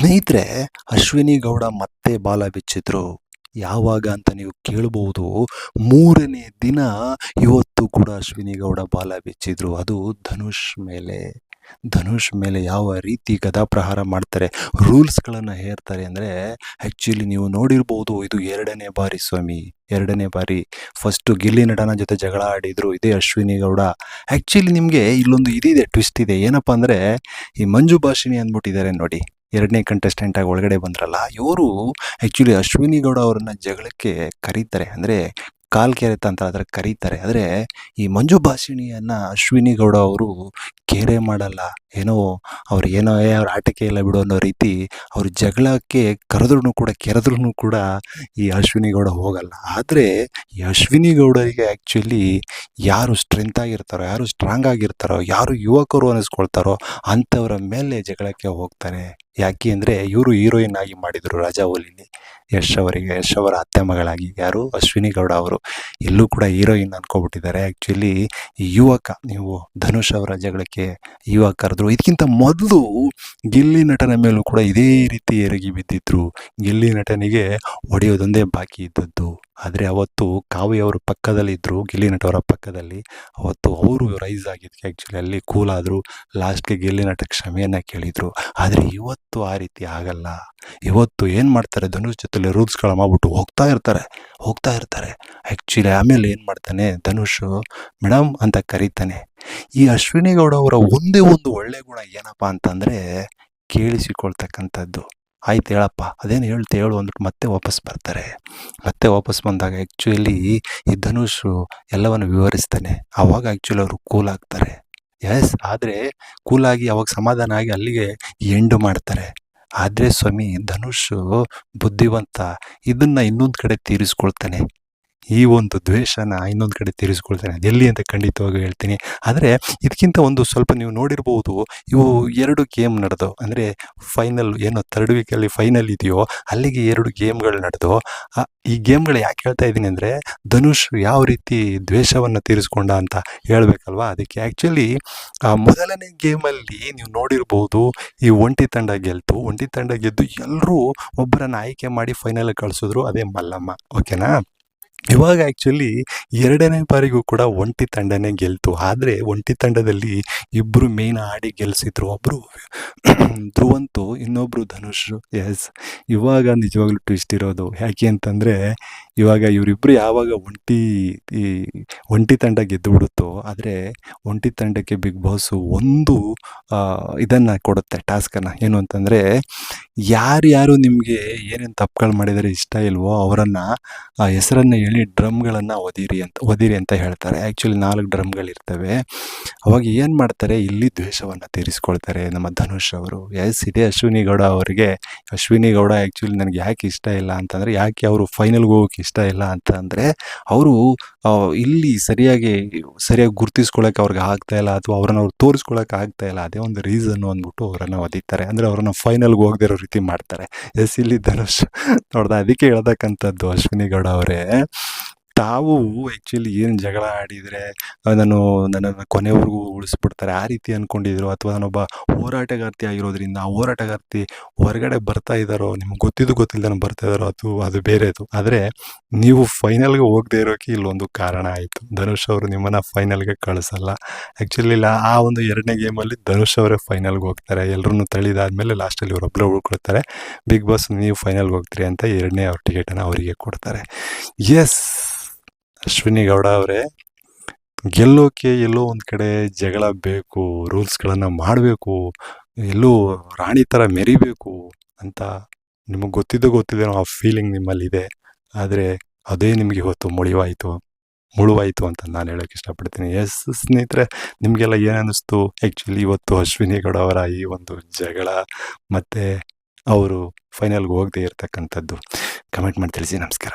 ಸ್ನೇಹಿತರೆ, ಅಶ್ವಿನಿ ಗೌಡ ಮತ್ತೆ ಬಾಲ ಬಿಚ್ಚಿದ್ರು. ಯಾವಾಗ ಅಂತ ನೀವು ಕೇಳಬಹುದು ಮೂರನೇ ದಿನ ಇವತ್ತು ಕೂಡ ಅಶ್ವಿನಿ ಗೌಡ ಬಾಲ ಬಿಚ್ಚಿದ್ರು. ಅದು ಧನುಷ್ ಮೇಲೆ. ಧನುಷ್ ಮೇಲೆ ಯಾವ ರೀತಿ ಗದಾಪ್ರಹಾರ ಮಾಡ್ತಾರೆ ರೂಲ್ಸ್ಗಳನ್ನು ಹೇರ್ತಾರೆ ಅಂದರೆ ಆ್ಯಕ್ಚುಲಿ ನೀವು ನೋಡಿರ್ಬೋದು, ಇದು ಎರಡನೇ ಬಾರಿ ಸ್ವಾಮಿ, ಎರಡನೇ ಬಾರಿ. ಫಸ್ಟು ಗಿಲ್ಲಿ ನಟನ ಜೊತೆ ಜಗಳ ಆಡಿದ್ರು, ಇದೇ ಅಶ್ವಿನಿ ಗೌಡ. ಆ್ಯಕ್ಚುಲಿ ನಿಮಗೆ ಇಲ್ಲೊಂದು ಇದಿದೆ, ಟ್ವಿಸ್ಟ್ ಇದೆ. ಏನಪ್ಪ ಅಂದರೆ, ಈ ಮಂಜು ಭಾಷಿಣಿ ಅಂದ್ಬಿಟ್ಟಿದ್ದಾರೆ ನೋಡಿ. ಎರಡನೇ ಕಂಟೆಸ್ಟೆಂಟ್ ಆಗಿ ಒಳಗಡೆ ಬಂದ್ರಲ್ಲ, ಇವರು ಆ್ಯಕ್ಚುಲಿ ಅಶ್ವಿನಿ ಗೌಡ ಅವರನ್ನ ಜಗಳಕ್ಕೆ ಕರೀತಾರೆ. ಅಂದರೆ ಕಾಲ್ ಕೆರೆತ ಅಂತ ಅದರ ಕರೀತಾರೆ. ಆದರೆ ಈ ಮಂಜು ಭಾಷಿಣಿಯನ್ನ ಅಶ್ವಿನಿ ಗೌಡ ಅವರು ಕೇರೆ ಮಾಡಲ್ಲ. ಏನೋ ಅವ್ರು ಏನೋ ಅವ್ರ ಆಟಕ್ಕೆ ಇಲ್ಲ ಬಿಡು ಅನ್ನೋ ರೀತಿ ಅವ್ರು ಜಗಳಕ್ಕೆ ಕರೆದ್ರೂ ಕೂಡ ಕೆರೆದ್ರೂ ಕೂಡ ಈ ಅಶ್ವಿನಿ ಗೌಡ ಹೋಗಲ್ಲ. ಆದರೆ ಈ ಅಶ್ವಿನಿ ಗೌಡರಿಗೆ ಆ್ಯಕ್ಚುಲಿ ಯಾರು ಸ್ಟ್ರೆಂತ್ ಆಗಿರ್ತಾರೋ, ಯಾರು ಸ್ಟ್ರಾಂಗ್ ಆಗಿರ್ತಾರೋ, ಯಾರು ಯುವಕರು ಅನಿಸ್ಕೊಳ್ತಾರೋ ಅಂಥವರ ಮೇಲೆ ಜಗಳಕ್ಕೆ ಹೋಗ್ತಾರೆ ಯಾಕೆ ಅಂದರೆ ಇವರು ಹೀರೋಯಿನ್ ಆಗಿ ಮಾಡಿದರು ರಾಜಾವಲಿಲಿ ಯಶ್ ಅವರಿಗೆ, ಯಶ್ ಅವರ ಅತ್ತೆ ಮಗಳಾಗಿ. ಯಾರು? ಅಶ್ವಿನಿ ಗೌಡ ಅವರು. ಎಲ್ಲೂ ಕೂಡ ಹೀರೋಯಿನ್ ಅನ್ಕೋಬಿಟ್ಟಿದ್ದಾರೆ. ಆ್ಯಕ್ಚುಲಿ ಯುವಕ, ನೀವು ಧನುಷ್ ಅವರ ಜಗಳಕ್ಕೆ ಯುವಕ ಕರೆದ್ರು ಇದಕ್ಕಿಂತ ಮೊದಲು ಗಿಲ್ಲಿ ನಟನ ಮೇಲೂ ಕೂಡ ಇದೇ ರೀತಿ ಎರಗಿ ಬಿದ್ದಿದ್ರು. ಗಿಲ್ಲಿ ನಟನಿಗೆ ಹೊಡೆಯೋದೊಂದೇ ಬಾಕಿ ಇದ್ದದ್ದು. ಆದರೆ ಅವತ್ತು ಕಾವ್ಯ ಅವರು ಪಕ್ಕದಲ್ಲಿದ್ದರು ಗಿಲ್ಲಿ ನಟವರ ಪಕ್ಕದಲ್ಲಿ. ಅವತ್ತು ಅವರು ರೈಸ್ ಆಗಿದ್ದಕ್ಕೆ ಆ್ಯಕ್ಚುಲಿ ಅಲ್ಲಿ ಕೂಲ್ ಆದರು. ಲಾಸ್ಟ್ಗೆ ಗಿಲ್ಲಿ ನಟ ಕ್ಷಮೆಯನ್ನು ಕೇಳಿದರು. ಆದರೆ ಇವತ್ತು ಆ ರೀತಿ ಆಗಲ್ಲ. ಇವತ್ತು ಏನು ಮಾಡ್ತಾರೆ? ಧನುಷ್ ಜೊತೆಲಿ ರೂಲ್ಸ್ಗಳ ಮಾಡ್ಬಿಟ್ಟು ಹೋಗ್ತಾ ಇರ್ತಾರೆ. ಹೋಗ್ತಾ ಇರ್ತಾರೆ. ಆ್ಯಕ್ಚುಲಿ ಆಮೇಲೆ ಏನು ಮಾಡ್ತಾನೆ? ಧನುಷ್ ಮೇಡಮ್ ಅಂತ ಕರೀತಾನೆ. ಈ ಅಶ್ವಿನಿ ಗೌಡ ಅವರ ಒಂದೇ ಒಂದು ಒಳ್ಳೆ ಗುಣ ಏನಪ್ಪ ಅಂತಂದರೆ ಕೇಳಿಸಿಕೊಳ್ತಕ್ಕಂಥದ್ದು. ಆಯ್ತು ಹೇಳಪ್ಪ, ಅದೇನು ಹೇಳ್ತೆ ಹೇಳು ಅಂದ್ಬಿಟ್ಟು ಮತ್ತೆ ವಾಪಸ್ ಬರ್ತಾರೆ. ಮತ್ತೆ ವಾಪಸ್ ಬಂದಾಗ ಆ್ಯಕ್ಚುಲಿ ಈ ಧನುಷ್ ಎಲ್ಲವನ್ನು ವಿವರಿಸ್ತಾನೆ. ಆವಾಗ ಆ್ಯಕ್ಚುಲಿ ಅವರು ಕೂಲ್ ಆಗ್ತಾರೆ. ಎಸ್ ಆದರೆ ಕೂಲಾಗಿ ಅವಾಗ ಸಮಾಧಾನ ಆಗಿ ಅಲ್ಲಿಗೆ ಎಂಡು ಮಾಡ್ತಾರೆ. ಆದರೆ ಸ್ವಾಮಿ, ಧನುಷ್ ಬುದ್ಧಿವಂತ. ಇದನ್ನ ಇನ್ನೊಂದು ಕಡೆ ತೀರಿಸ್ಕೊಳ್ತಾನೆ. ಈ ಒಂದು ದ್ವೇಷನ ಇನ್ನೊಂದು ಕಡೆ ತೀರಿಸ್ಕೊಳ್ತಾನೆ. ಎಲ್ಲಿ ಅಂತ ಖಂಡಿತವಾಗಿ ಹೇಳ್ತೀನಿ. ಆದರೆ ಇದಕ್ಕಿಂತ ಒಂದು ಸ್ವಲ್ಪ ನೀವು ನೋಡಿರ್ಬೋದು, ಇವು ಎರಡು ಗೇಮ್ ನಡೆದು ಅಂದರೆ ಫೈನಲ್ ಏನೋ ಥರ್ಡ್ ವೀಕಲ್ಲಿ ಫೈನಲ್ ಇದೆಯೋ, ಅಲ್ಲಿಗೆ ಎರಡು ಗೇಮ್ಗಳು ನಡೆದು ಈ ಗೇಮ್ಗಳು ಯಾಕೆ ಹೇಳ್ತಾ ಇದ್ದೀನಿ ಅಂದರೆ, ಧನುಷ್ ಯಾವ ರೀತಿ ದ್ವೇಷವನ್ನು ತೀರಿಸ್ಕೊಂಡ ಅಂತ ಹೇಳಬೇಕಲ್ವಾ? ಅದಕ್ಕೆ ಆ್ಯಕ್ಚುಲಿ ಮೊದಲನೇ ಗೇಮಲ್ಲಿ ನೀವು ನೋಡಿರ್ಬೋದು, ಈ ಒಂಟಿ ತಂಡ ಗೆಲ್ತು. ಒಂಟಿ ತಂಡ ಗೆದ್ದು ಎಲ್ಲರೂ ಒಬ್ಬರನ್ನು ಆಯ್ಕೆ ಮಾಡಿ ಫೈನಲ್ ಕಳಿಸಿದ್ರು, ಅದೇ ಮಲ್ಲಮ್ಮ. ಓಕೆನಾ? ಇವಾಗ ಆ್ಯಕ್ಚುಲಿ ಎರಡನೇ ಬಾರಿಗೂ ಕೂಡ ಒಂಟಿ ತಂಡನೇ ಗೆಲ್ತು. ಆದರೆ ಒಂಟಿ ತಂಡದಲ್ಲಿ ಇಬ್ಬರು ಮೇನ್ ಆಡಿ ಗೆಲ್ಸಿದ್ರು. ಒಬ್ಬರು ಧ್ರುವಂತು ಇನ್ನೊಬ್ಬರು ಧನುಷ್. ಎಸ್ ಇವಾಗ ನಿಜವಾಗ್ಲೂ ಟ್ವಿಸ್ಟ್ ಇರೋದು. ಯಾಕೆ ಅಂತಂದರೆ ಇವಾಗ ಇವರಿಬ್ಬರು ಯಾವಾಗ ಒಂಟಿ ಈ ಒಂಟಿ ತಂಡ ಗೆದ್ದು ಬಿಡುತ್ತೋ ಆದರೆ ಒಂಟಿ ತಂಡಕ್ಕೆ ಬಿಗ್ ಬಾಸು ಒಂದು ಇದನ್ನು ಕೊಡುತ್ತೆ ಟಾಸ್ಕನ್ನು ಏನು ಅಂತಂದರೆ, ಯಾರ್ಯಾರು ನಿಮಗೆ ಏನೇನು ತಪ್ಪುಗಳು ಮಾಡಿದರೆ ಇಷ್ಟ ಇಲ್ವೋ ಅವರನ್ನು ಹೆಸರನ್ನು ಹೇಳಿ ಡ್ರಮ್ಗಳನ್ನು ಒದಿರಿ ಅಂತ ಒದಿರಿ ಅಂತ ಹೇಳ್ತಾರೆ. ಆ್ಯಕ್ಚುಲಿ ನಾಲ್ಕು ಡ್ರಮ್ಗಳಿರ್ತವೆ. ಅವಾಗ ಏನು ಮಾಡ್ತಾರೆ, ಇಲ್ಲಿ ದ್ವೇಷವನ್ನು ತೀರಿಸ್ಕೊಳ್ತಾರೆ ನಮ್ಮ ಧನುಷ್ ಅವರು. ಎಸ್, ಇದೇ ಅಶ್ವಿನಿ ಗೌಡ ಅವರಿಗೆ. ಅಶ್ವಿನಿ ಗೌಡ ಆ್ಯಕ್ಚುಲಿ ನನಗೆ ಯಾಕೆ ಇಷ್ಟ ಇಲ್ಲ ಅಂತಂದರೆ, ಯಾಕೆ ಅವರು ಫೈನಲ್ಗೆ ಹೋಗೋಕೆ ಇಷ್ಟ ಇಲ್ಲ ಅಂತ ಅಂದರೆ ಅವರು ಇಲ್ಲಿ ಸರಿಯಾಗಿ ಸರಿಯಾಗಿ ಗುರ್ತಿಸ್ಕೊಳ್ಳೋಕೆ ಅವ್ರಿಗೆ ಆಗ್ತಾ ಇಲ್ಲ ಅಥವಾ ಅವ್ರನ್ನ ಅವ್ರು ತೋರಿಸ್ಕೊಳ್ಳೋಕೆ ಆಗ್ತಾ ಇಲ್ಲ, ಅದೇ ಒಂದು ರೀಸನ್ನು ಅಂದ್ಬಿಟ್ಟು ಅವರನ್ನು ಒದಿತಾರೆ. ಅಂದರೆ ಅವ್ರನ್ನ ಫೈನಲ್ಗೆ ಹೋಗದೇ ಇರೋ ರೀತಿ ಮಾಡ್ತಾರೆ. ಎಸ್ ಇಲ್ಲಿ ಧನುಷ್ ನೋಡ್ದೆ, ಅದಕ್ಕೆ ಹೇಳ್ತಕ್ಕಂಥದ್ದು ಅಶ್ವಿನಿ ಗೌಡ ಅವರೇ. ತಾವು ಆ್ಯಕ್ಚುಲಿ ಏನು ಜಗಳ ಆಡಿದರೆ ನಾನು ನನ್ನನ್ನು ಕೊನೆವರೆಗೂ ಉಳಿಸ್ಬಿಡ್ತಾರೆ. ಆ ರೀತಿ ಅಂದ್ಕೊಂಡಿದ್ರು ಅಥವಾ ನಾನೊಬ್ಬ ಹೋರಾಟಗಾರ್ತಿ ಆಗಿರೋದ್ರಿಂದ ಆ ಹೋರಾಟಗಾರ್ತಿ ಹೊರಗಡೆ ಬರ್ತಾ ಇದ್ದಾರೋ, ನಿಮ್ಗೆ ಗೊತ್ತಿದ್ದು ನಾನು ಬರ್ತಾ ಇದ್ದಾರೋ ಅದು ಅದು ಬೇರೆದು. ಆದರೆ ನೀವು ಫೈನಲ್ಗೆ ಹೋಗದೆ ಇರೋಕ್ಕೆ ಇಲ್ಲೊಂದು ಕಾರಣ ಆಯಿತು. ಧನುಷ್ ಅವರು ನಿಮ್ಮನ್ನು ಫೈನಲ್ಗೆ ಕಳಿಸಲ್ಲ. ಆ್ಯಕ್ಚುಲಿ ಆ ಒಂದು ಎರಡನೇ ಗೇಮಲ್ಲಿ ಧನುಷ್ ಅವರೇ ಫೈನಲ್ಗೆ ಹೋಗ್ತಾರೆ. ಎಲ್ಲರೂ ತಳಿದಾದ್ಮೇಲೆ ಲಾಸ್ಟಲ್ಲಿ ಇವರೊಬ್ಬರೇ ಉಳ್ಕೊಳ್ತಾರೆ. ಬಿಗ್ ಬಾಸ್ ನೀವು ಫೈನಲ್ಗೆ ಹೋಗ್ತೀರಿ ಅಂತ ಎರಡನೇ ಅವ್ರ ಟಿಕೆಟನ್ನು ಅವರಿಗೆ ಕೊಡ್ತಾರೆ. ಎಸ್ ಅಶ್ವಿನಿ ಗೌಡ ಅವರೇ, ಗೆಲ್ಲೋಕೆ ಎಲ್ಲೋ ಒಂದು ಕಡೆ ಜಗಳ ಬೇಕು ರೂಲ್ಸ್ಗಳನ್ನು ಮಾಡಬೇಕು, ಎಲ್ಲೋ ರಾಣಿ ಥರ ಮೆರಿಬೇಕು ಅಂತ ನಿಮಗೆ ಗೊತ್ತಿದ್ದು ಗೊತ್ತಿದ್ದೇನೋ ಆ ಫೀಲಿಂಗ್ ನಿಮ್ಮಲ್ಲಿದೆ. ಆದರೆ ಅದೇ ನಿಮಗೆ ಇವತ್ತು ಮುಳಿವಾಯಿತು, ಮುಳುವಾಯಿತು ಅಂತ ನಾನು ಹೇಳೋಕೆ ಇಷ್ಟಪಡ್ತೀನಿ. ಎಸ್, ಸ್ನೇಹಿತರೆ, ನಿಮಗೆಲ್ಲ ಏನು ಅನ್ನಿಸ್ತು ಆ್ಯಕ್ಚುಲಿ ಇವತ್ತು ಅಶ್ವಿನಿ ಗೌಡ ಅವರ ಈ ಒಂದು ಜಗಳ ಮತ್ತು ಅವರು ಫೈನಲ್ಗೆ ಹೋಗದೆ ಇರ್ತಕ್ಕಂಥದ್ದು. ಕಮೆಂಟ್ ಮಾಡಿ ತಿಳಿಸಿ, ನಮಸ್ಕಾರ.